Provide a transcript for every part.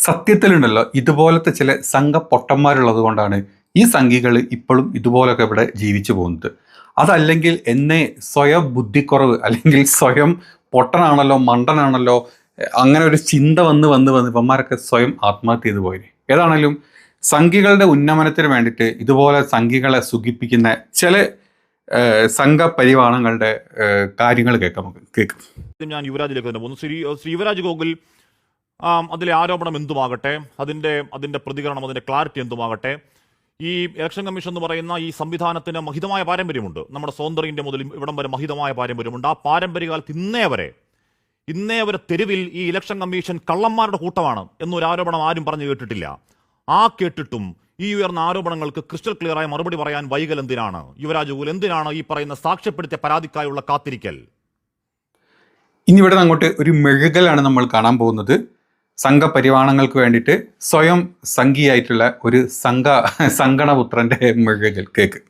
സത്യത്തിലുണ്ടല്ലോ ഇതുപോലത്തെ ചില സംഘ പൊട്ടന്മാരുള്ളത് കൊണ്ടാണ് ഈ സംഘികൾ ഇപ്പോഴും ഇതുപോലൊക്കെ ഇവിടെ ജീവിച്ചു പോകുന്നത്. അതല്ലെങ്കിൽ എന്നെ സ്വയം ബുദ്ധിക്കുറവ് അല്ലെങ്കിൽ സ്വയം പൊട്ടനാണല്ലോ മണ്ടനാണല്ലോ അങ്ങനെ ഒരു ചിന്ത വന്ന് വന്ന് വന്ന് ഇവന്മാരൊക്കെ സ്വയം ആത്മഹത്യ ചെയ്തു പോയി ഏതാണെങ്കിലും സംഘികളുടെ ഉന്നമനത്തിന് വേണ്ടിയിട്ട് ഇതുപോലെ സംഘികളെ സുഖിപ്പിക്കുന്ന ചില സംഘ സംഘപരിവാണങ്ങളുടെ കാര്യങ്ങൾ കേൾക്കാം നമുക്ക്. കേൾക്കാം. ഞാൻ യുവരാജിലേക്ക് ശ്രീ ശ്രീവരാജ് ഗോകുൽ അതിലെ ആരോപണം എന്തുമാകട്ടെ? അതിന്റെ അതിന്റെ പ്രതികരണം അതിന്റെ ക്ലാരിറ്റി എന്തുമാകട്ടെ? ഈ ഇലക്ഷൻ കമ്മീഷൻ എന്ന് പറയുന്ന ഈ സംവിധാനത്തിന് മഹിതമായ പാരമ്പര്യമുണ്ട്. നമ്മുടെ സ്വതന്ത്ര ഇന്ത്യ മുതൽ ഇവിടം വരെ മഹിതമായ പാരമ്പര്യമുണ്ട്. ആ പാരമ്പര്യകാലത്ത് ഇന്നേ വരെ ഇന്നേ വരെ തെരുവിൽ ഈ ഇലക്ഷൻ കമ്മീഷൻ കള്ളന്മാരുടെ കൂട്ടമാണ് എന്നൊരു ആരോപണം ആരും പറഞ്ഞു കേട്ടിട്ടില്ല. ആ കേട്ടിട്ടും ഈ ഉയർന്ന ആരോപണങ്ങൾക്ക് ക്രിസ്റ്റൽ ക്ലിയറായ മറുപടി പറയാൻ വൈകൽ എന്തിനാണ്? യുവരാജ് ഗോകുൽ എന്തിനാണ് ഈ പറയുന്ന സാക്ഷ്യപ്പെടുത്തിയ പരാതിക്കായുള്ള കാത്തിരിക്കൽ? ഇനി ഇവിടെ അങ്ങോട്ട് ഒരു മെഴുകലാണ് നമ്മൾ കാണാൻ പോകുന്നത്. സംഘപരിവാണങ്ങൾക്ക് വേണ്ടിയിട്ട് സ്വയം സംഘിയായിട്ടുള്ള ഒരു സംഘ സങ്കണപുത്രന്റെ മെഴുകൽ കേക്ക്.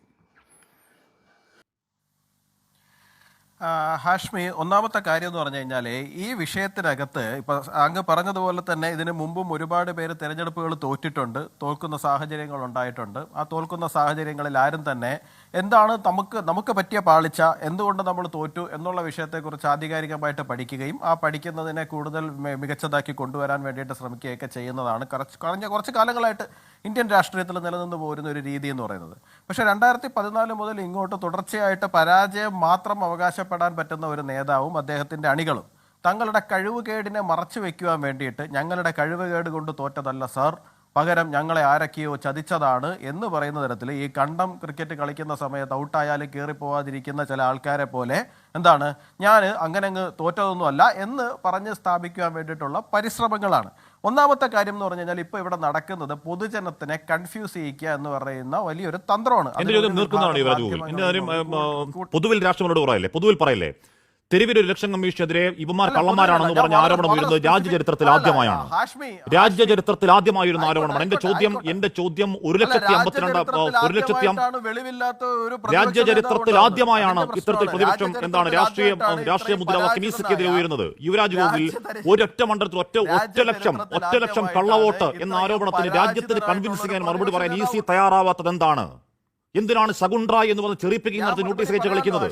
ഹാഷ്മി ഒന്നാമത്തെ കാര്യം എന്ന് പറഞ്ഞു കഴിഞ്ഞാൽ ഈ വിഷയത്തിനകത്ത് ഇപ്പൊ അങ്ങ് പറഞ്ഞതുപോലെ തന്നെ ഇതിനു മുമ്പും ഒരുപാട് പേര് തിരഞ്ഞെടുപ്പുകൾ തോറ്റിട്ടുണ്ട് തോൽക്കുന്ന സാഹചര്യങ്ങൾ ഉണ്ടായിട്ടുണ്ട്. ആ തോൽക്കുന്ന സാഹചര്യങ്ങളിൽ ആരും തന്നെ എന്താണ് നമുക്ക് നമുക്ക് പറ്റിയ പാളിച്ച എന്തുകൊണ്ട് നമ്മൾ തോറ്റു എന്നുള്ള വിഷയത്തെക്കുറിച്ച് ആധികാരികമായിട്ട് പഠിക്കുകയും ആ പഠിക്കുന്നതിനെ കൂടുതൽ മികച്ചതാക്കി കൊണ്ടുവരാൻ വേണ്ടിയിട്ട് ശ്രമിക്കുകയൊക്കെ ചെയ്യുന്നതാണ്. കുറച്ച് കഴിഞ്ഞ കുറച്ച് കാലങ്ങളായിട്ട് ഇന്ത്യൻ രാഷ്ട്രീയത്തിൽ നിലനിന്ന് പോരുന്ന ഒരു രീതി എന്ന് പറയുന്നത്. പക്ഷേ രണ്ടായിരത്തി പതിനാല് മുതൽ ഇങ്ങോട്ട് തുടർച്ചയായിട്ട് പരാജയം മാത്രം അവകാശപ്പെടാൻ പറ്റുന്ന ഒരു നേതാവും അദ്ദേഹത്തിന്റെ അണികളും. തങ്ങളുടെ കഴിവുകേടിനെ മറച്ചു വയ്ക്കുവാൻ വേണ്ടിയിട്ട് ഞങ്ങളുടെ കഴിവുകേട് കൊണ്ട് തോറ്റതല്ല സർ. പകരം ഞങ്ങളെ ആരൊക്കെയോ ചതിച്ചതാണ് എന്ന് പറയുന്ന തരത്തിൽ ഈ കണ്ടം ക്രിക്കറ്റ് കളിക്കുന്ന സമയത്ത് ഔട്ടായാലും കയറിപ്പോവാതിരിക്കുന്ന ചില ആൾക്കാരെ പോലെ എന്താണ്? ഞാൻ അങ്ങനെ അങ്ങ് തോറ്റതൊന്നുമല്ല എന്ന് പറഞ്ഞ് സ്ഥാപിക്കുവാൻ വേണ്ടിയിട്ടുള്ള പരിശ്രമങ്ങളാണ്. ഒന്നാമത്തെ കാര്യം എന്ന് പറഞ്ഞു കഴിഞ്ഞാൽ ഇപ്പൊ ഇവിടെ നടക്കുന്നത് പൊതുജനത്തിനെ കൺഫ്യൂസ് ചെയ്യിക്കുക എന്ന് പറയുന്ന വലിയൊരു തന്ത്രമാണ്. പൊതുവിൽ പറയല്ലേ പൊതുവിൽ പറയല്ലേ? തെരുവിൽ ഒരു ഇലക്ഷൻ കമ്മീഷനെതിരെ ഇവമാർ കള്ളന്മാരാണെന്ന് പറഞ്ഞ ആരോപണം ഉയരുന്നത് രാജ്യചരിത്രത്തിൽ ആദ്യമായാണ്. രാജ്യചരിത്രത്തിൽ ആദ്യമായിരുന്ന ആരോപണമാണ് എന്റെ ചോദ്യം. എന്റെ ചോദ്യം ഒരു ലക്ഷത്തി അമ്പത്തിരണ്ട് ഒരു ലക്ഷത്തി രാജ്യചരിത്രത്തിൽ ആദ്യമായാണ്. ഇത്തരത്തിൽ പ്രതിപക്ഷം എന്താണ് രാഷ്ട്രീയ രാഷ്ട്രീയ മുദ്രാവാക്യം ഈ സിക്കെതിരെ ഉയരുന്നത്. യുവരാജ് ഗോകുൽ ഒരൊറ്റ മണ്ഡലത്തിൽ ഒറ്റ ഒറ്റ ലക്ഷം ഒറ്റ ലക്ഷം കള്ളവോട്ട് എന്ന ആരോപണത്തിന് രാജ്യത്തിന് കൺവിൻസ് ചെയ്യാൻ മറുപടി പറയാൻ ഈസി തയ്യാറാവാത്തത് എന്താണ് എന്തിനാണ് സഗുണ്ട്ര എന്ന് പറഞ്ഞ് ചെറിപ്പിക്കുന്ന നോട്ടീസ് അയച്ച് കളിക്കുന്നത്?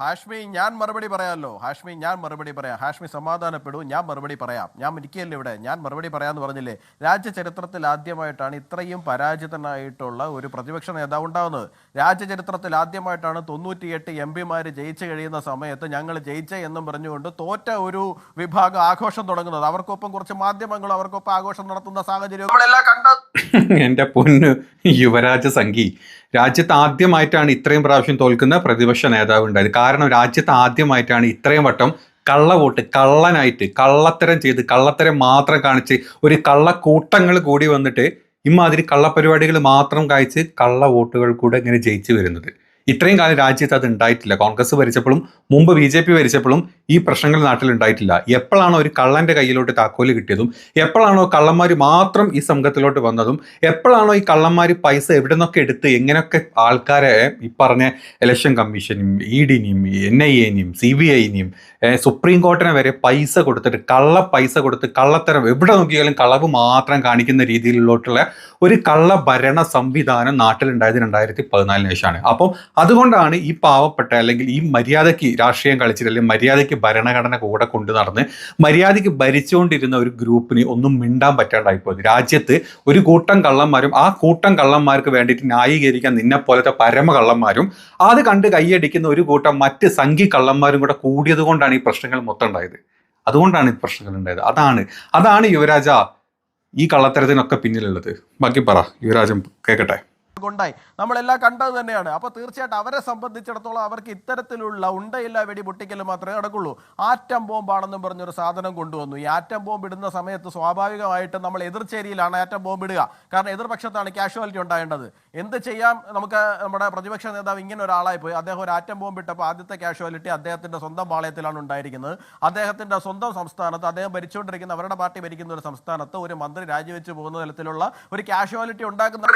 ഹാഷ്മി. ഞാൻ മറുപടി പറയാമല്ലോ. ഹാഷ്മി ഞാൻ മറുപടി പറയാം. ഹാഷ്മി സമാധാനപ്പെടൂ. ഞാൻ മറുപടി പറയാം. ഞാൻ ഇരിക്കുകയല്ലേ ഇവിടെ? ഞാൻ മറുപടി പറയാമെന്ന് പറഞ്ഞില്ലേ? രാജ്യചരിത്രത്തിൽ ആദ്യമായിട്ടാണ് ഇത്രയും പരാജിതനായിട്ടുള്ള ഒരു പ്രതിപക്ഷ നേതാവ് ഉണ്ടാകുന്നത് രാജ്യ ചരിത്രത്തിൽ ആദ്യമായിട്ടാണ് തൊണ്ണൂറ്റിയെട്ട് എം പിമാർ ജയിച്ചു കഴിയുന്ന സമയത്ത് ഞങ്ങൾ ജയിച്ച എന്നും പറഞ്ഞുകൊണ്ട് തോറ്റ ഒരു വിഭാഗം ആഘോഷം തുടങ്ങുന്നത്. അവർക്കൊപ്പം കുറച്ച് മാധ്യമങ്ങൾ അവർക്കൊപ്പം ആഘോഷം നടത്തുന്ന സാഹചര്യം എന്റെ പൊന്ന് യുവരാജ സംഘി. രാജ്യത്ത് ആദ്യമായിട്ടാണ് ഇത്രയും പ്രാവശ്യം തോൽക്കുന്ന പ്രതിപക്ഷ നേതാവ് ഉണ്ടായത്. കാരണം രാജ്യത്ത് ആദ്യമായിട്ടാണ് ഇത്രയും വട്ടം കള്ള വോട്ട് കള്ളനായിട്ട് കള്ളത്തരം ചെയ്ത് കള്ളത്തരം മാത്രം കാണിച്ച് ഒരു കള്ളക്കൂട്ടങ്ങൾ കൂടി വന്നിട്ട് ഇമാതിരി കള്ളപ്പരിപാടികൾ മാത്രം കാഴ്ച കള്ള വോട്ടുകൾ കൂടെ ഇങ്ങനെ ജയിച്ചു വരുന്നത്. ഇത്രയും കാലം രാജ്യത്ത് അത് ഉണ്ടായിട്ടില്ല. കോൺഗ്രസ് ഭരിച്ചപ്പോഴും മുമ്പ് ബി ജെ പി ഭരിച്ചപ്പോഴും ഈ പ്രശ്നങ്ങൾ നാട്ടിൽ ഉണ്ടായിട്ടില്ല. എപ്പോഴാണോ ഒരു കള്ളന്റെ കയ്യിലോട്ട് താക്കോൽ കിട്ടിയതും എപ്പോഴാണോ കള്ളന്മാർ മാത്രം ഈ സംഘത്തിലോട്ട് വന്നതും എപ്പോഴാണോ ഈ കള്ളന്മാർ പൈസ എവിടെ നിന്നൊക്കെ എടുത്ത് എങ്ങനെയൊക്കെ ആൾക്കാരെ ഈ പറഞ്ഞ ഇലക്ഷൻ കമ്മീഷനും ഇ ഡിനെയും എൻ ഐ എനെയും സി ബി ഐനെയും സുപ്രീം കോർട്ടിനെ വരെ പൈസ കൊടുത്തിട്ട് കള്ള പൈസ കൊടുത്ത് കള്ളത്തരം എവിടെ നോക്കിയാലും കളവ് മാത്രം കാണിക്കുന്ന രീതിയിലോട്ടുള്ള ഒരു കള്ള ഭരണ സംവിധാനം നാട്ടിലുണ്ടായത് രണ്ടായിരത്തി പതിനാലിന് ശേഷമാണ്. അപ്പം അതുകൊണ്ടാണ് ഈ പാവപ്പെട്ട അല്ലെങ്കിൽ ഈ മര്യാദയ്ക്ക് രാഷ്ട്രീയം കളിച്ചിട്ട് അല്ലെങ്കിൽ മര്യാദയ്ക്ക് ഭരണഘടന കൂടെ കൊണ്ടു നടന്ന് മര്യാദയ്ക്ക് ഭരിച്ചുകൊണ്ടിരുന്ന ഒരു ഗ്രൂപ്പിന് ഒന്നും മിണ്ടാൻ പറ്റാണ്ടായിപ്പോയത് രാജ്യത്ത് ഒരു കൂട്ടം കള്ളന്മാരും ആ കൂട്ടം കള്ളന്മാർക്ക് വേണ്ടിയിട്ട് ന്യായീകരിക്കാൻ നിന്നെ പോലത്തെ പരമ കള്ളന്മാരും അത് കണ്ട് കൈയടിക്കുന്ന ഒരു കൂട്ടം മറ്റ് സംഘി കള്ളന്മാരും കൂടെ കൂടിയത് കൊണ്ടാണ് ഈ പ്രശ്നങ്ങൾ മൊത്തം ഉണ്ടായത്. അതുകൊണ്ടാണ് ഈ പ്രശ്നങ്ങൾ ഉണ്ടായത്. അതാണ് അതാണ് യുവരാജ ഈ കള്ളത്തരത്തിനൊക്കെ പിന്നിലുള്ളത്. ബാക്കി പറ യുവരാജൻ കേൾക്കട്ടെ കൊണ്ടായി. നമ്മളെല്ലാം കണ്ടത് തന്നെയാണ്. അപ്പൊ തീർച്ചയായിട്ടും അവരെ സംബന്ധിച്ചിടത്തോളം അവർക്ക് ഇത്തരത്തിലുള്ള ഉണ്ടയില്ല വെടി പൊട്ടിക്കൽ മാത്രമേ നടക്കുള്ളൂ. ആറ്റം ബോംബാണെന്നും പറഞ്ഞൊരു സാധനം കൊണ്ടുവന്നു. ഈ ആറ്റം ബോംബ് ഇടുന്ന സമയത്ത് സ്വാഭാവികമായിട്ട് നമ്മൾ എതിർചേരിയിലാണ് ആറ്റം ബോംബ് ഇടുക. കാരണം എതിർപക്ഷത്താണ് കാഷ്വാലിറ്റി ഉണ്ടായേണ്ടത് എന്ത് ചെയ്യാം? നമുക്ക് നമ്മുടെ പ്രതിപക്ഷ നേതാവ് ഇങ്ങനെ ഒരാളായി പോയി. അദ്ദേഹം ഒരു ആറ്റം ബോംബ് ഇട്ടപ്പോൾ ആദ്യത്തെ കാഷ്വാലിറ്റി അദ്ദേഹത്തിന്റെ സ്വന്തം പാളയത്തിലാണ് ഉണ്ടായിരിക്കുന്നത്. അദ്ദേഹത്തിന്റെ സ്വന്തം സംസ്ഥാനത്ത് അദ്ദേഹം ഭരിച്ചുകൊണ്ടിരിക്കുന്ന അവരുടെ പാർട്ടി ഭരിക്കുന്ന ഒരു സംസ്ഥാനത്ത് ഒരു മന്ത്രി രാജിവെച്ച് പോകുന്ന തരത്തിലുള്ള ഒരു കാഷ്വാലിറ്റി ഉണ്ടാക്കുന്ന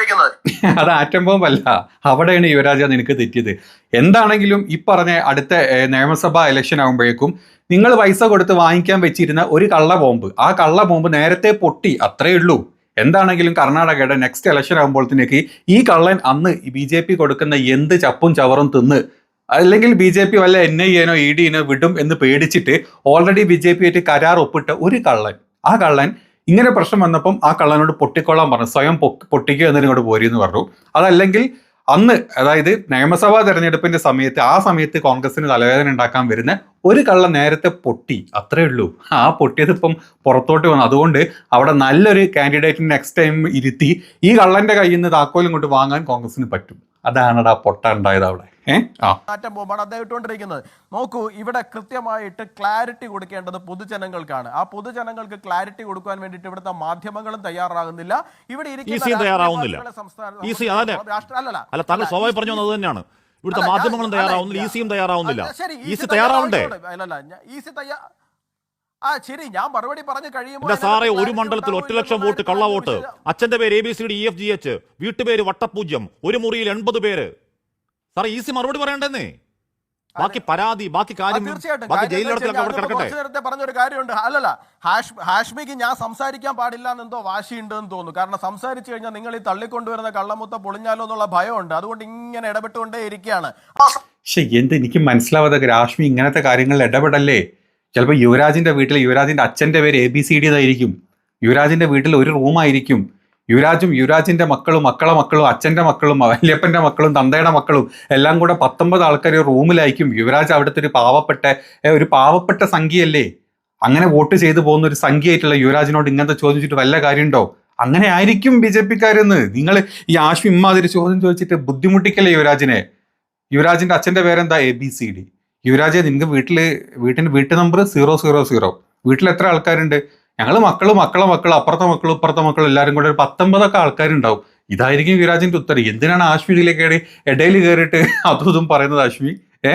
അത് ആറ്റം ബോംബല്ല. അവിടെയാണ് യുവരാജ നിനക്ക് തെറ്റിയത്. എന്താണെങ്കിലും ഈ പറഞ്ഞ അടുത്ത നിയമസഭാ ഇലക്ഷൻ ആകുമ്പോഴേക്കും നിങ്ങൾ പൈസ കൊടുത്ത് വാങ്ങിക്കാൻ വെച്ചിരുന്ന ഒരു കള്ള ബോംബ്. ആ കള്ള ബോംബ് നേരത്തെ പൊട്ടി അത്രേ ഉള്ളൂ. എന്താണെങ്കിലും കർണാടകയുടെ നെക്സ്റ്റ് ഇലക്ഷൻ ആകുമ്പോഴത്തേക്ക് ഈ കള്ളൻ അന്ന് ബി ജെ പി കൊടുക്കുന്ന എന്ത് ചപ്പും ചവറും തിന്ന് അല്ലെങ്കിൽ ബി ജെ പി വല്ല എൻ ഐ എനോ ഇ ഡിനോ വിടും എന്ന് പേടിച്ചിട്ട് ഓൾറെഡി ബി ജെ പി ആയിട്ട് കരാർ ഒപ്പിട്ട ഒരു കള്ളൻ ആ കള്ളൻ ഇങ്ങനെ പ്രശ്നം വന്നപ്പം ആ കള്ളനോട് പൊട്ടിക്കൊള്ളാൻ പറഞ്ഞു. സ്വയം പൊട്ടിക്കുക പോരി എന്ന് പറഞ്ഞു. അതല്ലെങ്കിൽ അന്ന് അതായത് നിയമസഭാ തെരഞ്ഞെടുപ്പിന്റെ സമയത്ത് ആ സമയത്ത് കോൺഗ്രസിന് തലവേദന ഉണ്ടാക്കാൻ വരുന്ന ഒരു കള്ള നേരത്തെ പൊട്ടി. അത്രേ ഉള്ളൂ. ആ പൊട്ടിയത് ഇപ്പം പുറത്തോട്ട് വന്നു. അതുകൊണ്ട് അവിടെ നല്ലൊരു കാൻഡിഡേറ്റിന് നെക്സ്റ്റ് ടൈം ഇരുത്തി ഈ കള്ളന്റെ കയ്യിൽ നിന്ന് താക്കോലും കൊണ്ട് വാങ്ങാൻ കോൺഗ്രസിന് പറ്റും. അതാണടാ പൊട്ട ഉണ്ടായത് അവിടെ. മാറ്റം പോകുമ്പോൾ അദ്ദേഹം ഇട്ടുകൊണ്ടിരിക്കുന്നത്. നോക്കൂ ഇവിടെ കൃത്യമായിട്ട് ക്ലാരിറ്റി കൊടുക്കേണ്ടത് പൊതുജനങ്ങൾക്കാണ്. ആ പൊതുജനങ്ങൾക്ക് ക്ലാരിറ്റി കൊടുക്കാൻ വേണ്ടിയിട്ട് ഇവിടുത്തെ മാധ്യമങ്ങളും തയ്യാറാകുന്നില്ല. ഇവിടെ ഇരിക്കുന്ന സംസ്ഥാന-. അല്ല താങ്കൾ അല്ല, സ്വാഭാവികം പറഞ്ഞു വന്നത് തന്നെയാണ്. ഇവിടുത്തെ മാധ്യമങ്ങളും തയ്യാറാവുന്നില്ല. ഈസിയും തയ്യാറാവുന്നില്ല. ഈസി തയ്യാറാവണ്ടേ? ഈസി തയ്യാ ആ ശരി ഞാൻ മറുപടി പറഞ്ഞു കഴിയുമ്പോൾ സാറേ ഒരു മണ്ഡലത്തിൽ ഒറ്റ ലക്ഷം വോട്ട് കള്ള വോട്ട്. അച്ഛന്റെ പേര് A B C D E F G H വീട്ടുപേര് വട്ടപൂജ്യം. ഒരു മുറിയിൽ എൺപത് പേര്. സാറേ ഈസി മറുപടി പറയണ്ടെന്നേ. ബാക്കി പരാതി ബാക്കി കാര്യം തീർച്ചയായിട്ടും ബാക്കി അവിടെ വെച്ചാൽ കിടക്കട്ടെ. കുറച്ച് നേരത്തെ പറഞ്ഞൊരു കാര്യമുണ്ട്. അല്ലല്ല ഹാഷ് ഹാഷ്മിക്ക് ഞാൻ സംസാരിക്കാൻ പാടില്ല എന്നെന്തോ ഉണ്ട് എന്ന് തോന്നുന്നു. കാരണം സംസാരിച്ചു കഴിഞ്ഞാൽ നിങ്ങൾ ഈ തള്ളിക്കൊണ്ടുവരുന്ന കള്ളമുത്ത പൊളിഞ്ഞാലോ എന്നുള്ള ഭയമുണ്ട്. അതുകൊണ്ട് ഇങ്ങനെ ഇടപെട്ടുകൊണ്ടേ ഇരിക്കുകയാണ് പക്ഷെ എന്ത് എനിക്ക് മനസ്സിലാവാതെ രാഷ്മി ഇങ്ങനത്തെ കാര്യങ്ങളിൽ ഇടപെടല്ലേ? ചിലപ്പോൾ യുവരാജിന്റെ വീട്ടിൽ യുവരാജിന്റെ അച്ഛന്റെ പേര് എ ബി സി ഡി എന്നായിരിക്കും യുവരാജിന്റെ വീട്ടിൽ ഒരു റൂമായിരിക്കും യുവരാജും യുവരാജിന്റെ മക്കളും മക്കളെ മക്കളും അച്ഛന്റെ മക്കളും വല്യപ്പന്റെ മക്കളും തന്തയുടെ മക്കളും എല്ലാം കൂടെ പത്തൊമ്പത് ആൾക്കാർ റൂമിലായിരിക്കും. യുവരാജ് അവിടുത്തെ ഒരു പാവപ്പെട്ട ഒരു പാവപ്പെട്ട സംഖ്യയല്ലേ? അങ്ങനെ വോട്ട് ചെയ്തു പോകുന്ന ഒരു സംഖ്യയായിട്ടുള്ള യുവരാജിനോട് ഇങ്ങനത്തെ ചോദിച്ചിട്ട് വല്ല കാര്യമുണ്ടോ? അങ്ങനെ ആയിരിക്കും ബി ജെ പിക്കാരെന്ന്. നിങ്ങൾ ഈ ആശു ഇമ്മാതിരി ചോദ്യം ചോദിച്ചിട്ട് ബുദ്ധിമുട്ടിക്കല്ലേ യുവരാജിനെ? യുവരാജിന്റെ അച്ഛന്റെ പേരെന്താ? എ ബി സി ഡി യുവരാജെ നിങ്ങൾക്ക് വീട്ടിൽ വീട്ടിന്റെ വീട്ടു നമ്പർ സീറോ സീറോ സീറോ വീട്ടിൽ എത്ര ആൾക്കാരുണ്ട്? ഞങ്ങൾ മക്കൾ മക്കളെ മക്കൾ അപ്പുറത്തെ മക്കൾ ഇപ്പുറത്തെ മക്കൾ എല്ലാവരും കൂടെ ഒരു പത്തൊമ്പതൊക്കെ ആൾക്കാരുണ്ടാവും. ഇതായിരിക്കും യുവരാജിന്റെ ഉത്തരം. എന്തിനാണ് ആശ്മിയിലേക്ക് ഇടയിൽ കയറിയിട്ട് അതും ഇതും പറയുന്നത് ആശ്വി ഏ?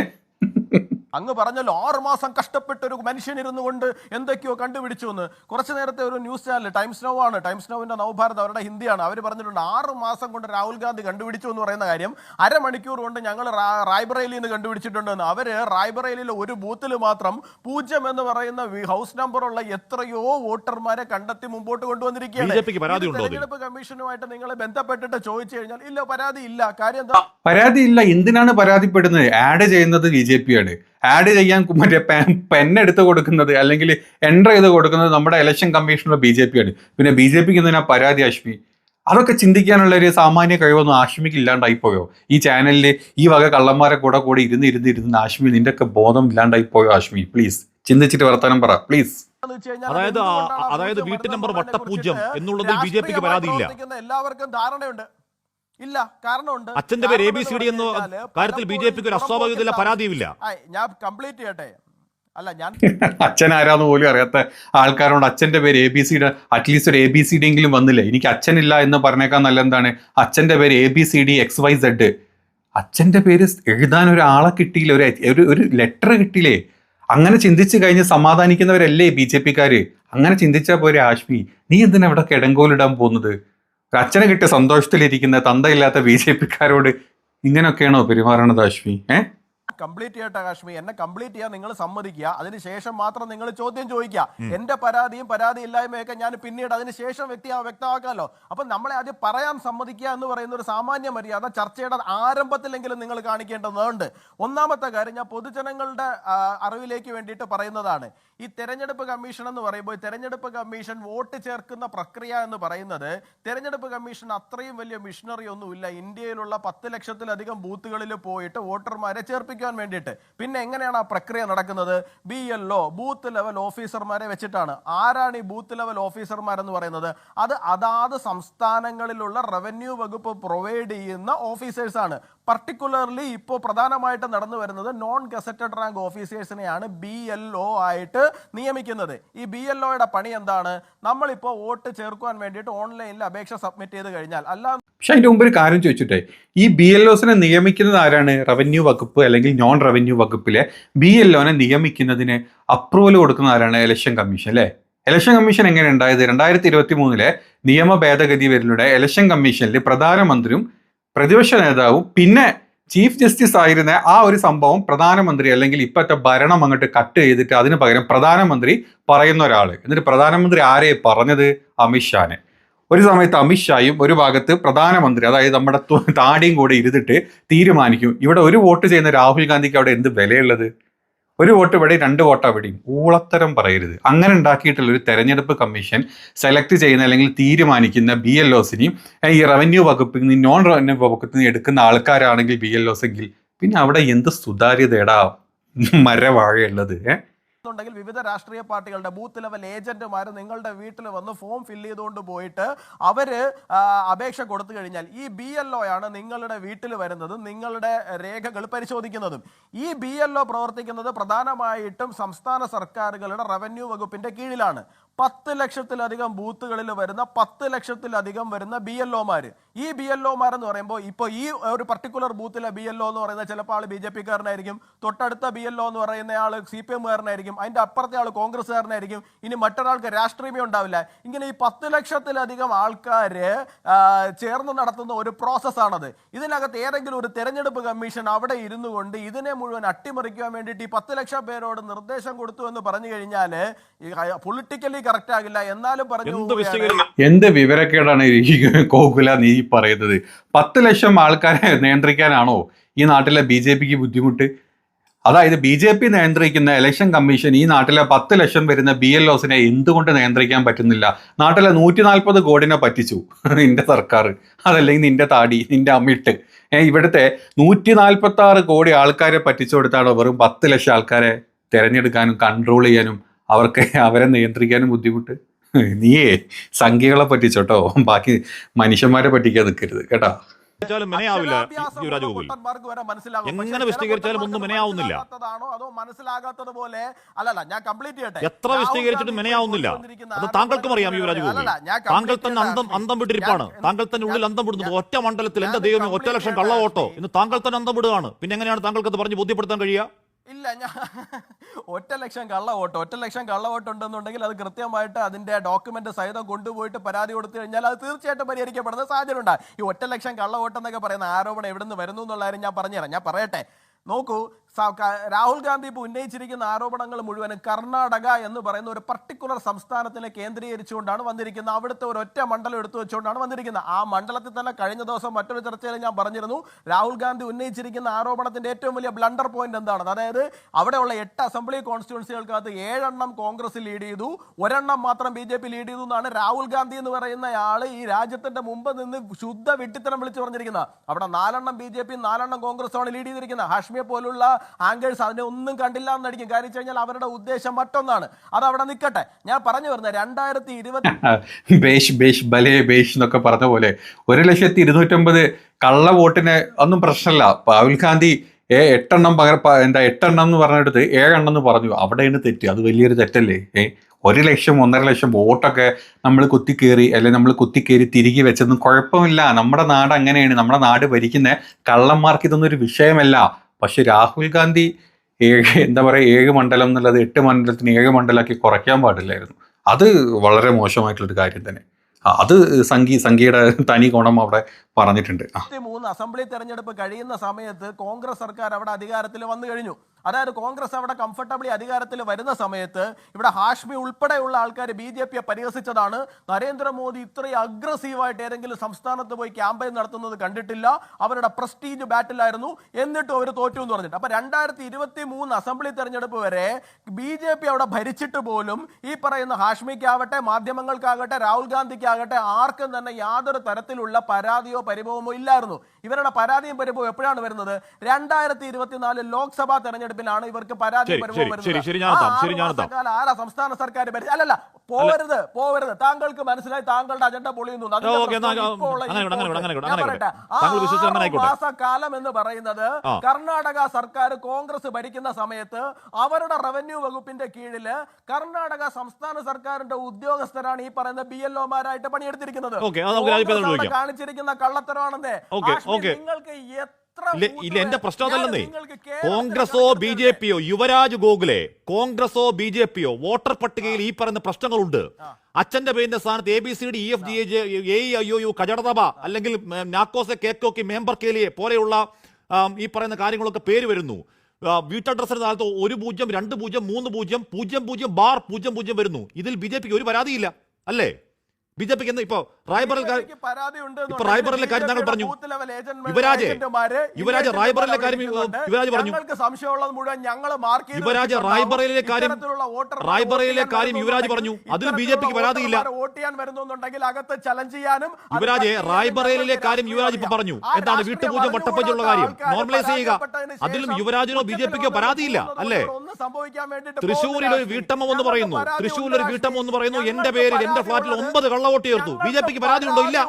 അങ്ങ് പറഞ്ഞല്ലോ ആറ് മാസം കഷ്ടപ്പെട്ട ഒരു മനുഷ്യൻ ഇരുന്നു കൊണ്ട് എന്തൊക്കെയോ കണ്ടുപിടിച്ചു എന്ന്. കുറച്ച് നേരത്തെ ഒരു ന്യൂസ് ചാനൽ ടൈംസ് നോ ആണ്. ടൈംസ് നോവിന്റെ നവഭാരത് അവരുടെ ഹിന്ദിയാണ്. അവർ പറഞ്ഞിട്ടുണ്ട് ആറ് മാസം കൊണ്ട് രാഹുൽ ഗാന്ധി കണ്ടുപിടിച്ചു എന്ന് പറയുന്ന കാര്യം അരമണിക്കൂർ കൊണ്ട് ഞങ്ങൾ റായ്ബറേലിയിൽ നിന്ന് കണ്ടുപിടിച്ചിട്ടുണ്ടെന്ന്. അവർ റായ്ബറേലിയിലെ ഒരു ബൂത്തിൽ മാത്രം പൂജ്യം എന്ന് പറയുന്ന ഹൗസ് നമ്പറുള്ള എത്രയോ വോട്ടർമാരെ കണ്ടെത്തി മുമ്പോട്ട് കൊണ്ടുവന്നിരിക്കുകയാണ്. പരാതി? തെരഞ്ഞെടുപ്പ് കമ്മീഷനുമായിട്ട് നിങ്ങൾ ബന്ധപ്പെട്ടിട്ട് ചോദിച്ചു കഴിഞ്ഞാൽ ഇല്ല പരാതി ഇല്ല. കാര്യം എന്താ? പരാതിയില്ല എന്തിനാണ് പരാതിപ്പെടുന്നത്? ആഡ് ചെയ്യുന്നത് ബി ജെ പി ആണ്. ആഡ് ചെയ്യാൻ മറ്റേ പെൻ എടുത്ത് കൊടുക്കുന്നത് അല്ലെങ്കിൽ എന്റർ ചെയ്ത് കൊടുക്കുന്നത് നമ്മുടെ election commissioner B J P ആണ്. പിന്നെ ബി ജെ പിക്ക് എന്തിനാ പരാതി ആശ്മി അതൊക്കെ ചിന്തിക്കാനുള്ള ഒരു സാമാന്യ കഴിവൊന്നും ആശ്മിക്ക് ഇല്ലാണ്ടായി പോയോ? ഈ ചാനലിൽ ഈ വക കള്ളന്മാരെ കൂടെ കൂടെ ഇരുന്ന് ഇരുന്ന് ഇരുന്ന് ആശ്മി നിന്റെ ഒക്കെ ബോധം ഇല്ലാണ്ടായി പോയോ ആശ്മി പ്ലീസ് ചിന്തിച്ചിട്ട് വർത്തമാനം പറ. പ്ലീസ് അതായത് അതായത് വീട്ടു നമ്പർ വട്ടപൂജ്യം എന്നുള്ളത് എന്നുള്ളതിൽ ബി ജെ പിക്ക് പരാതിയില്ല. എല്ലാവർക്കും ധാരണയുണ്ട്. ഇല്ല കാരണമുണ്ട്. അച്ഛന്റെ പേര് എ ബി സി ഡി എന്ന കാര്യത്തിൽ ബി ജെ പിക്ക് ഒരു അസ്വാഭാവികതയില്ല പരാതിയുമില്ല. ഞാൻ കംപ്ലീറ്റ് ചെയ്യട്ടെ. അല്ല ഞാൻ അച്ഛൻ ആരാന്ന് പോലും അറിയാത്ത ആൾക്കാരോട് അച്ഛന്റെ പേര് A B C D at least ഒരു എ ബി സി ഡി എങ്കിലും വന്നില്ലേ? എനിക്ക് അച്ഛനില്ല എന്ന് പറഞ്ഞേക്കാൻ നല്ല എന്താണ് അച്ഛന്റെ പേര് A B C D X Y Z അച്ഛന്റെ പേര് എഴുതാൻ ഒരാളെ കിട്ടിയില്ല ഒരു ഒരു ഒരു ലെറ്റർ കിട്ടിയില്ലേ? അങ്ങനെ ചിന്തിച്ചു കഴിഞ്ഞ് സമാധാനിക്കുന്നവരല്ലേ ബി ജെ പിക്കാര് അങ്ങനെ ചിന്തിച്ചാൽ പോരെ ആശ്മി നീ എന്തിനാ ഇവിടെ കിടങ്കോലിടാൻ പോകുന്നത്? അച്ഛനെ കിട്ടിയ സന്തോഷത്തിലിരിക്കുന്ന തന്തയില്ലാത്ത ബി ജെ പിക്കാരോട് ഇങ്ങനെയൊക്കെയാണോ പെരുമാറണത് അശ്വി ഏഹ് കംപ്ലീറ്റ് ചെയ്യട്ടെ കാശ്മീർ. എന്നെ കംപ്ലീറ്റ് ചെയ്യാൻ നിങ്ങൾ സമ്മതിക്കുക. അതിനുശേഷം മാത്രം നിങ്ങൾ ചോദ്യം ചോദിക്കുക. എന്റെ പരാതിയും പരാതി ഇല്ലായ്മയൊക്കെ ഞാൻ പിന്നീട് അതിനുശേഷം വ്യക്തി വ്യക്തമാക്കാമല്ലോ അപ്പൊ നമ്മളെ ആദ്യം പറയാൻ സമ്മതിക്കുക എന്ന് പറയുന്ന ഒരു സാമാന്യ മര്യാദ ചർച്ചയുടെ ആരംഭത്തിലെങ്കിലും നിങ്ങൾ കാണിക്കേണ്ടതുണ്ട്. ഒന്നാമത്തെ കാര്യം ഞാൻ പൊതുജനങ്ങളുടെ അറിവിലേക്ക് വേണ്ടിയിട്ട് പറയുന്നതാണ്. ഈ തെരഞ്ഞെടുപ്പ് കമ്മീഷൻ എന്ന് പറയുമ്പോൾ തെരഞ്ഞെടുപ്പ് കമ്മീഷൻ വോട്ട് ചേർക്കുന്ന പ്രക്രിയ എന്ന് പറയുന്നത് തെരഞ്ഞെടുപ്പ് കമ്മീഷൻ അത്രയും വലിയ മിഷനറി ഒന്നുമില്ല. ഇന്ത്യയിലുള്ള പത്ത് ലക്ഷത്തിലധികം ബൂത്തുകളിൽ പോയിട്ട് വോട്ടർമാരെ ചേർപ്പിക്കാൻ വേണ്ടിയിട്ട്. പിന്നെ എങ്ങനെയാണ് ആ പ്രക്രിയ നടക്കുന്നത്? B L O booth level ഓഫീസർമാരെ വെച്ചിട്ടാണ്. ആരാണ് ഈ ബൂത്ത് ലെവൽ ഓഫീസർമാരെന്ന് പറയുന്നത്? അത് അതാത് സംസ്ഥാനങ്ങളിലുള്ള റവന്യൂ വകുപ്പ് പ്രൊവൈഡ് ചെയ്യുന്ന ഓഫീസേഴ്സാണ് പർട്ടിക്കുലർലി ഇപ്പോൾ പ്രധാനമായിട്ട് നടന്നു വരുന്നത് നോൺ ഗസറ്റഡ് റാങ്ക് ഓഫീസേഴ്സിനെയാണ് ബി എൽ ഒ ആയിട്ട് നിയമിക്കുന്നത്. ഈ ബി എൽ ഒയുടെ പണി എന്താണ്? നമ്മളിപ്പോൾ വോട്ട് ചേർക്കുവാൻ വേണ്ടിയിട്ട് ഓൺലൈനിൽ അപേക്ഷ സബ്മിറ്റ് ചെയ്ത് കഴിഞ്ഞാൽ അല്ല പക്ഷെ അതിന്റെ മുമ്പ് ഒരു കാര്യം ചോദിച്ചിട്ടെ ഈ ബി എൽ ഒസിനെ നിയമിക്കുന്നത് ആരാണ്? റവന്യൂ വകുപ്പ് അല്ലെങ്കിൽ നോൺ റവന്യൂ വകുപ്പിലെ ബി എൽ ഒനെ നിയമിക്കുന്നതിന് അപ്രൂവൽ കൊടുക്കുന്ന ആരാണ്? ഇലക്ഷൻ കമ്മീഷൻ അല്ലേ? ഇലക്ഷൻ കമ്മീഷൻ എങ്ങനെ ഉണ്ടായത്? രണ്ടായിരത്തി ഇരുപത്തി മൂന്നിലെ നിയമ ഭേദഗതി വരിലൂടെ ഇലക്ഷൻ കമ്മീഷനിൽ പ്രധാനമന്ത്രിയും പ്രതിപക്ഷ നേതാവും പിന്നെ ചീഫ് ജസ്റ്റിസ് ആയിരുന്ന ആ ഒരു സംഭവം പ്രധാനമന്ത്രി അല്ലെങ്കിൽ ഇപ്പോഴത്തെ ഭരണം അങ്ങോട്ട് കട്ട് ചെയ്തിട്ട് അതിന് പകരം പ്രധാനമന്ത്രി പറയുന്ന ഒരാൾ. എന്നിട്ട് പ്രധാനമന്ത്രി ആരെ പറഞ്ഞത്? അമിത്ഷാനെ ഒരു സമയത്ത് അമിത്ഷായും ഒരു ഭാഗത്ത് പ്രധാനമന്ത്രി അതായത് നമ്മുടെ താടിയും കൂടെ ഇരുന്നിട്ട് തീരുമാനിക്കും. ഇവിടെ ഒരു വോട്ട് ചെയ്യുന്ന രാഹുൽ ഗാന്ധിക്ക് അവിടെ എന്ത് വിലയുള്ളത്? ഒരു വോട്ട് ഇവിടെ രണ്ട് വോട്ട് അവിടെയും. ഊളത്തരം പറയരുത്. അങ്ങനെ ഉണ്ടാക്കിയിട്ടുള്ള ഒരു തെരഞ്ഞെടുപ്പ് കമ്മീഷൻ സെലക്ട് ചെയ്യുന്ന അല്ലെങ്കിൽ തീരുമാനിക്കുന്ന ബി എൽ ഒസിനെയും ഈ റവന്യൂ വകുപ്പിൽ നിന്ന് നോൺ റവന്യൂ വകുപ്പിൽ നിന്ന് എടുക്കുന്ന ആൾക്കാരാണെങ്കിൽ ബി എൽ ഒസ് എങ്കിൽ പിന്നെ അവിടെ എന്ത് സുതാര്യതയുടെ മരവാഴയുള്ളത് ഏഹ് ഉണ്ടെങ്കിൽ വിവിധ രാഷ്ട്രീയ പാർട്ടികളുടെ ബൂത്ത് ലെവൽ ഏജന്റുമാർ നിങ്ങളുടെ വീട്ടിൽ വന്ന് ഫോം ഫില്ല് ചെയ്തുകൊണ്ട് പോയിട്ട് അവർ അപേക്ഷ കൊടുത്തു കഴിഞ്ഞാൽ ഈ ബി എൽ ഒ ആണ് നിങ്ങളുടെ വീട്ടിൽ വരുന്നതും നിങ്ങളുടെ രേഖകൾ പരിശോധിക്കുന്നതും. ഈ ബി എൽ ഒ പ്രവർത്തിക്കുന്നത് പ്രധാനമായിട്ടും സംസ്ഥാന സർക്കാരുകളുടെ റവന്യൂ വകുപ്പിന്റെ കീഴിലാണ്. പത്ത് ലക്ഷത്തിലധികം ബൂത്തുകളിൽ വരുന്ന പത്ത് ലക്ഷത്തിലധികം വരുന്ന ബി എൽ ഒമാർ ഈ ബി എൽ ഒമാർ എന്ന് പറയുമ്പോൾ ഇപ്പോൾ ഈ ഒരു പർട്ടിക്കുലർ ബൂത്തിലെ ബി എൽ ഒ എന്ന് പറയുന്നത് ചിലപ്പോൾ ആൾ ബി ജെ പിക്കാരനായിരിക്കും തൊട്ടടുത്ത ബി എൽ ഒ എന്ന് പറയുന്ന ആൾ സി പി എമ്മുകാരനായിരിക്കും അതിന്റെ അപ്പുറത്തെ ആൾ കോൺഗ്രസ്സുകാരനായിരിക്കും. ഇനി മറ്റൊരാൾക്ക് രാഷ്ട്രീയമേ ഉണ്ടാവില്ല. ഇങ്ങനെ ഈ പത്ത് ലക്ഷത്തിലധികം ആൾക്കാർ ചേർന്ന് നടത്തുന്ന ഒരു പ്രോസസ്സാണത്. ഇതിനകത്ത് ഏതെങ്കിലും ഒരു തെരഞ്ഞെടുപ്പ് കമ്മീഷൻ അവിടെ ഇരുന്നു കൊണ്ട് ഇതിനെ മുഴുവൻ അട്ടിമറിക്കാൻ വേണ്ടിയിട്ട് ഈ പത്ത് ലക്ഷം പേരോട് നിർദ്ദേശം കൊടുത്തു എന്ന് പറഞ്ഞു കഴിഞ്ഞാൽ പൊളിറ്റിക്കലി കറക്റ്റ് ആകില്ല. എന്നാലും പറഞ്ഞു എന്ത് വിവരക്കേടാണ് ഈ കോകുല നീ പറയുന്നത്? പത്ത് ലക്ഷം ആൾക്കാരെ നിയന്ത്രിക്കാനാണോ ഈ നാട്ടിലെ ബി ജെ പിക്ക് ബുദ്ധിമുട്ട്? അതായത് ബി ജെ പി നിയന്ത്രിക്കുന്ന ഇലക്ഷൻ കമ്മീഷൻ ഈ നാട്ടിലെ പത്ത് ലക്ഷം വരുന്ന ബി എൽ ഒസിനെ എന്തുകൊണ്ട് നിയന്ത്രിക്കാൻ പറ്റുന്നില്ല? നാട്ടിലെ നൂറ്റി നാൽപ്പത് കോടിനെ പറ്റിച്ചു. നിന്റെ സർക്കാർ. അതല്ലെങ്കിൽ നിന്റെ താടി നിന്റെ അമ്മിട്ട് ഇവിടുത്തെ നൂറ്റി നാൽപ്പത്തി ആറ് കോടി ആൾക്കാരെ പറ്റിച്ചു കൊടുത്താണ് വെറും പത്ത് ലക്ഷം ആൾക്കാരെ തിരഞ്ഞെടുക്കാനും കൺട്രോൾ ചെയ്യാനും അവർക്ക് അവരെ നിയന്ത്രിക്കാനും ബുദ്ധിമുട്ട്. നീയേ സംഖ്യകളെ പറ്റിച്ചോട്ടോ. ബാക്കി മനുഷ്യന്മാരെ പറ്റിക്കാൻ നിൽക്കരുത് കേട്ടോ. വിശദീകരിച്ചാലും മെനയാവില്ല യുവരാജ് ഗോകുൽ. എങ്ങനെ വിശദീകരിച്ചാലും ഒന്നും മെനയാവുന്നില്ല. അതോ മനസ്സിലാകാത്തത് പോലെ അല്ലല്ല ഞാൻ കംപ്ലീറ്റ് ചെയ്യട്ടെ. എത്ര വിശദീകരിച്ചിട്ടും മെനയാവുന്നില്ല. അത് താങ്കൾക്കും അറിയാം യുവരാജ് ഗോകുൽ. താങ്കൾ തന്നെ അന്തം അന്തം വിട്ടിരിപ്പാണ്. താങ്കൾ തന്നെ ഉള്ളിൽ അന്തം വിടുന്നു. ഒറ്റ മണ്ഡലത്തിൽ എന്റെ ദൈവം ദൈവമേ ഒറ്റ ലക്ഷം കള്ള കള്ളവോട്ടോ. ഇന്ന് താങ്കൾ തന്നെ അന്തം വിടുകയാണ്. പിന്നെ എങ്ങനെയാണ് താങ്കൾക്ക് അത് പറഞ്ഞ് ബോധ്യപ്പെടുത്താൻ കഴിയുക? ഇല്ല ഞാൻ ഒറ്റ ലക്ഷം കള്ള വോട്ട് ഒറ്റ ലക്ഷം കള്ള വോട്ട് ഉണ്ടെന്നുണ്ടെങ്കിൽ അത് കൃത്യമായിട്ട് അതിന്റെ ഡോക്യുമെന്റ് സഹിതം കൊണ്ടുപോയിട്ട് പരാതി കൊടുത്തു കഴിഞ്ഞാൽ അത് തീർച്ചയായിട്ടും പരിഹരിക്കപ്പെടുന്ന സാഹചര്യം ഉണ്ടാകും ഈ ഒറ്റ ലക്ഷം കള്ള വോട്ട് എന്നൊക്കെ പറയുന്ന ആരോപണം എവിടെ നിന്ന് വരുന്നു എന്നുള്ള കാര്യം ഞാൻ പറഞ്ഞുതരാം. ഞാൻ പറയട്ടെ. നോക്കൂ രാഹുൽ ഗാന്ധി ഇപ്പോൾ ഉന്നയിച്ചിരിക്കുന്ന ആരോപണങ്ങൾ മുഴുവനും കർണാടക എന്ന് പറയുന്ന ഒരു പർട്ടിക്കുലർ സംസ്ഥാനത്തിനെ കേന്ദ്രീകരിച്ചുകൊണ്ടാണ് വന്നിരിക്കുന്നത്. അവിടുത്തെ ഒരു ഒറ്റ മണ്ഡലം എടുത്തു വെച്ചുകൊണ്ടാണ് വന്നിരിക്കുന്നത്. ആ മണ്ഡലത്തിൽ തന്നെ കഴിഞ്ഞ ദിവസം മറ്റൊരു ചർച്ചയിൽ ഞാൻ പറഞ്ഞിരുന്നു രാഹുൽ ഗാന്ധി ഉന്നയിച്ചിരിക്കുന്ന ആരോപണത്തിന്റെ ഏറ്റവും വലിയ ബ്ലണ്ടർ പോയിന്റ് എന്താണ്? അതായത് അവിടെയുള്ള എട്ട് അസംബ്ലി കോൺസ്റ്റിറ്റ്യുവൻസികൾക്കകത്ത് ഏഴെണ്ണം കോൺഗ്രസ് ലീഡ് ചെയ്തു ഒരെണ്ണം മാത്രം ബി ജെ പി ലീഡ് ചെയ്തു എന്നാണ് രാഹുൽ ഗാന്ധി എന്ന് പറയുന്ന ആൾ ഈ രാജ്യത്തിന്റെ മുമ്പ് നിന്ന് ശുദ്ധ വിട്ടിത്തരം വിളിച്ചു പറഞ്ഞിരിക്കുന്നത്. അവിടെ നാലെണ്ണം ബി ജെ പി നാലെണ്ണം കോൺഗ്രസ് ആണ് ലീഡ് ചെയ്തിരിക്കുന്നത്. ഹാഷ്മിയെ പോലുള്ള ആംഗേഴ്സ് അതിനെ ഒന്നും കണ്ടില്ല എന്നടിക്കും. കാര്യം കഴിഞ്ഞാൽ അവരുടെ ഉദ്ദേശം മറ്റൊന്നാണ്. അത് അവിടെ നിൽക്കട്ടെ. ഞാൻ പറഞ്ഞു വരുന്നത് രണ്ടായിരത്തി ബേഷ് ബേഷ് ബലേ ബേഷ് എന്നൊക്കെ പറഞ്ഞ പോലെ ഒരു ലക്ഷത്തി ഇരുന്നൂറ്റമ്പത് കള്ള വോട്ടിന് ഒന്നും പ്രശ്നമില്ല. രാഹുൽ ഗാന്ധി ഏ എട്ടെണ്ണം പകരം എന്താ എട്ടെണ്ണം എന്ന് പറഞ്ഞെടുത്ത് ഏഴെണ്ണം എന്ന് പറഞ്ഞു. അവിടെയാണ് തെറ്റ്. അത് വലിയൊരു തെറ്റല്ലേ? ഏ ഒരു ലക്ഷം ഒന്നര ലക്ഷം വോട്ടൊക്കെ നമ്മൾ കുത്തിക്കേറി അല്ലെങ്കിൽ നമ്മൾ കുത്തിക്കേറി തിരികെ വെച്ചതും കുഴപ്പമില്ല. നമ്മുടെ നാട് അങ്ങനെയാണ്. നമ്മുടെ നാട് ഭരിക്കുന്ന കള്ളന്മാർക്ക് ഇതൊന്നും ഒരു വിഷയമല്ല. പക്ഷെ രാഹുൽ ഗാന്ധി ഏഴ് എന്താ പറയുക ഏഴ് മണ്ഡലം എന്നുള്ളത് എട്ട് മണ്ഡലത്തിന് ഏഴ് മണ്ഡലമാക്കി കുറയ്ക്കാൻ പാടില്ലായിരുന്നു. അത് വളരെ മോശമായിട്ടുള്ളൊരു കാര്യം തന്നെ. അത് സംഗീ സംഗീയുടെ തനി ഗുണം അവിടെ പറഞ്ഞിട്ടുണ്ട്. മൂന്ന് അസംബ്ലി തെരഞ്ഞെടുപ്പ് കഴിയുന്ന സമയത്ത് കോൺഗ്രസ് സർക്കാർ അവിടെ അധികാരത്തിൽ വന്നു കഴിഞ്ഞു. അതായത് കോൺഗ്രസ് അവിടെ കംഫർട്ടബിളി അധികാരത്തിൽ വരുന്ന സമയത്ത് ഇവിടെ ഹാഷ്മി ഉൾപ്പെടെയുള്ള ആൾക്കാർ ബി ജെ പിയെ പരിഹസിച്ചതാണ്. നരേന്ദ്രമോദി ഇത്രയും അഗ്രസീവായിട്ട് ഏതെങ്കിലും സംസ്ഥാനത്ത് പോയി ക്യാമ്പയിൻ നടത്തുന്നത് കണ്ടിട്ടില്ല. അവരുടെ പ്രസ്റ്റീജ് ബാറ്റിലായിരുന്നു എന്നിട്ടും അവർ തോറ്റു എന്ന് പറഞ്ഞിട്ട്. അപ്പൊ രണ്ടായിരത്തി ഇരുപത്തി മൂന്ന് അസംബ്ലി തെരഞ്ഞെടുപ്പ് വരെ ബി ജെ പി അവിടെ ഭരിച്ചിട്ട് പോലും ഈ പറയുന്ന ഹാഷ്മിക്കാവട്ടെ മാധ്യമങ്ങൾക്കാകട്ടെ രാഹുൽ ഗാന്ധിക്കാകട്ടെ ആർക്കും തന്നെ യാതൊരു തരത്തിലുള്ള പരാതിയോ പരിഭവമോ ഇല്ലായിരുന്നു. ഇവരുടെ പരാതിയും പരിഭവം എപ്പോഴാണ് വരുന്നത്? രണ്ടായിരത്തി ഇരുപത്തിനാല് ലോക്സഭാ തെരഞ്ഞെടുപ്പിലാണ് ഇവർക്ക് പരാതിയും പരിഭവം വരുന്നത്. ആരാ സംസ്ഥാന സർക്കാർ അല്ലല്ല പോവരുത് പോവരുത്. താങ്കൾക്ക് മനസ്സിലായി താങ്കളുടെ അജണ്ട പൊളിയുന്നു. മാസക്കാലം എന്ന് പറയുന്നത് കർണാടക സർക്കാർ കോൺഗ്രസ് ഭരിക്കുന്ന സമയത്ത് അവരുടെ റവന്യൂ വകുപ്പിന്റെ കീഴിൽ കർണാടക സംസ്ഥാന സർക്കാരിന്റെ ഉദ്യോഗസ്ഥരാണ് ഈ പറയുന്ന ബി എൽ ഒമാരായിട്ട് പണിയെടുത്തിരിക്കുന്നത്. കാണിച്ചിരിക്കുന്ന കള്ളത്തരമാണെന്നേ. നിങ്ങൾക്ക് എത്ര ഇല്ല എന്റെ പ്രശ്നം അതല്ലേ അതല്ലെന്നേ. കോൺഗ്രസോ ബി ജെ പിയോ യുവരാജ് ഗോകുലെ കോൺഗ്രസോ ബി ജെ പിയോ വോട്ടർ പട്ടികയിൽ ഈ പറയുന്ന പ്രശ്നങ്ങളുണ്ട്. അച്ഛന്റെ പേരിന്റെ സ്ഥാനത്ത് A B C D E F G A I O U കജടതബ അല്ലെങ്കിൽ നാക്കോസെ കേക്കോക്കി മേമ്പർ കേലിയെ പോലെയുള്ള ഈ പറയുന്ന കാര്യങ്ങളൊക്കെ പേര് വരുന്നു. വീട്ടഡ്രസ്സിന് താഴത്ത് ഒരു പൂജ്യം രണ്ട് പൂജ്യം മൂന്ന് പൂജ്യം പൂജ്യം പൂജ്യം ബാർ പൂജ്യം പൂജ്യം വരുന്നു. ഇതിൽ ബി ജെ പിക്ക് ഒരു പരാതിയില്ല അല്ലേ? ബി ജെ പിക്ക് എന്ന് ഇപ്പൊ റായ്ബറിൽ ഇപ്പൊ റായ്ബറയിലെ കാര്യം താങ്കൾ പറഞ്ഞു. യുവരാജ്, യുവരാജ് ഇങ്ങനത്തെ കാര്യം. യുവരാജ് പറഞ്ഞു. യുവരാജ് റായ്ബറിലെ കാര്യം വോട്ട് കാര്യം യുവരാജ് പറഞ്ഞു. അതിൽ ബി ജെ പിക്ക് പരാതിയില്ല. വോട്ടർമാർ വോട്ട് ചെയ്യാൻ വരുന്നുണ്ടെങ്കിൽ അകത്ത് ചലഞ്ച് ചെയ്യാനും യുവരാജ് റായ്ബറയിലെ കാര്യം യുവരാജ് ഇപ്പൊ പറഞ്ഞു. എന്താണ് വീട്ടുപൂജ വട്ടപ്പൂജയുള്ള കാര്യം? നോർമലൈസ് ചെയ്യുക. അതിലും യുവരാജിനോ ബി ജെ പിക്കോ പരാതിയില്ല. അല്ലേ? ഒന്നും സംഭവിക്കാൻ വേണ്ടി തൃശ്ശൂരിൽ ഒരു വീട്ടമ്മ എന്ന് പറയുന്നു. തൃശ്ശൂരിൽ ഒരു വീട്ടമ്മ എന്ന് പറയുന്നു. എന്റെ പേരിൽ എന്റെ ഫ്ളാറ്റിൽ ഒമ്പത് കള്ളവോട്ട് ചേർത്തു. ബി ജെ പിക്ക് പരാതി ഉണ്ടോ? ഇല്ല.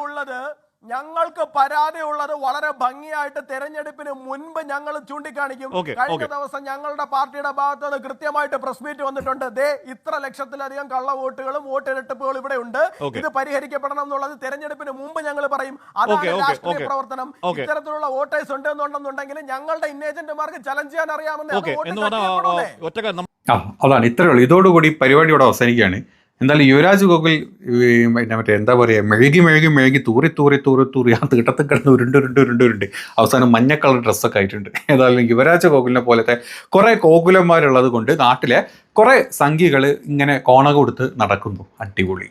ഞങ്ങൾക്ക് പരാതി ഉള്ളത് വളരെ ഭംഗിയായിട്ട് തെരഞ്ഞെടുപ്പിന് മുൻപ് ഞങ്ങൾ ചൂണ്ടിക്കാണിക്കും. കഴിഞ്ഞ ദിവസം ഞങ്ങളുടെ പാർട്ടിയുടെ ഭാഗത്ത് നിന്ന് കൃത്യമായിട്ട് പ്രസ് മീറ്റ് വന്നിട്ടുണ്ട്. ദേ ഇത്ര ലക്ഷത്തിലധികം കള്ള വോട്ടുകളും വോട്ടെടുപ്പുകളും ഇവിടെ ഉണ്ട്. ഇത് പരിഹരിക്കപ്പെടണം എന്നുള്ളത് തെരഞ്ഞെടുപ്പിന് മുമ്പ് ഞങ്ങൾ പറയും. അതാണ് രാഷ്ട്രീയ പ്രവർത്തനം. ഇത്തരത്തിലുള്ള വോട്ടേഴ്സ് ഉണ്ട് എന്നുണ്ടെന്നുണ്ടെങ്കിൽ ഞങ്ങളുടെ ഇന്നേജന്റുമാർക്ക് ചലഞ്ച് ചെയ്യാൻ അറിയാമെന്ന് അതാണ്. ഇത്രയുള്ളൂ ഇതോടുകൂടി പരിപാടി ഇവിടെ അവസാനിക്കുകയാണ്. എന്തായാലും യുവരാജ് ഗോകുൽ പിന്നെ മറ്റേ എന്താ പറയുക മെഴുകി മെഴുകി മെഴുകി തൂറി തൂറി തൂറി തൂറി ആ തീട്ടത്തിൽ കിടന്ന് ഉരുണ്ട് ഉരുണ്ട് ഉരുണ്ട് ഉരുണ്ട്. അവസാനം മഞ്ഞ കളർ ഡ്രസ്സൊക്കെ ആയിട്ടുണ്ട്. ഏതായാലും യുവരാജ് ഗോകുലിനെ പോലത്തെ കുറേ ഗോകുലന്മാരുള്ളത് കൊണ്ട് നാട്ടിലെ കുറേ സംഖ്യകൾ ഇങ്ങനെ കോണ കൊടുത്ത് നടക്കുന്നു. അടിപൊളി.